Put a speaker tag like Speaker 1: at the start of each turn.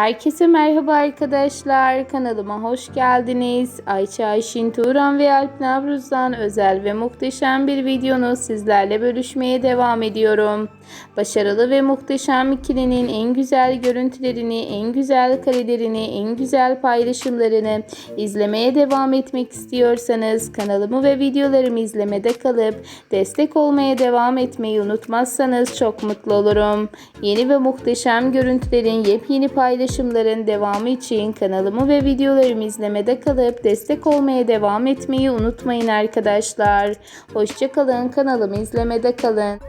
Speaker 1: Herkese merhaba arkadaşlar. Kanalıma hoş geldiniz. Ayça Ayşin Turan ve Alp Navruz'dan özel ve muhteşem bir videonu sizlerle bölüşmeye devam ediyorum. Başarılı ve muhteşem ikilinin en güzel görüntülerini, en güzel karelerini, en güzel paylaşımlarını izlemeye devam etmek istiyorsanız kanalımı ve videolarımı izlemede kalıp destek olmaya devam etmeyi unutmazsanız çok mutlu olurum. Yeni ve muhteşem görüntülerin, yepyeni paylaşımların devamı için kanalımı ve videolarımı izlemede kalıp destek olmaya devam etmeyi unutmayın arkadaşlar. Hoşçakalın, kanalımı izlemede kalın.